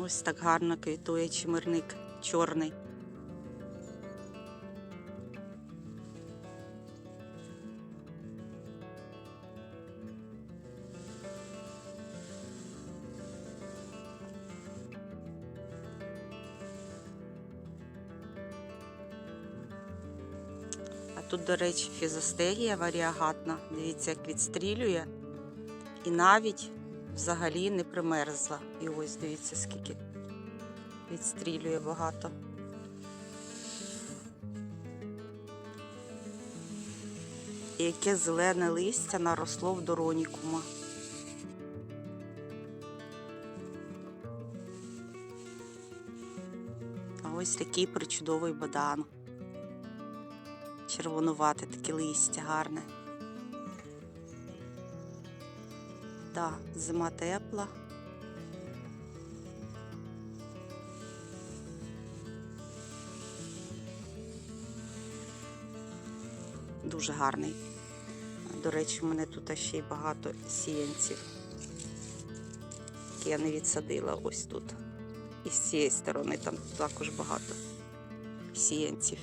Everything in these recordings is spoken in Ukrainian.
Ось так гарно квітує чимирник чорний. А тут, до речі, фізостегія варіагатна. Дивіться, як відстрілює. І навіть взагалі не примерзла. І ось дивіться, скільки відстрілює багато. І яке зелене листя наросло в доронікума. А ось такий причудовий бадан. Червонувате таке листя гарне. Да, зима тепла. Дуже гарний. До речі, у мене тут ще й багато сіянців, які я не відсадила ось тут. І з цієї сторони там також багато сіянців.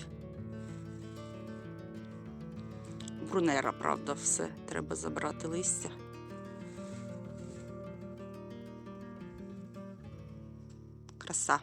Брунера, правда, все. Треба забрати листя. Краса.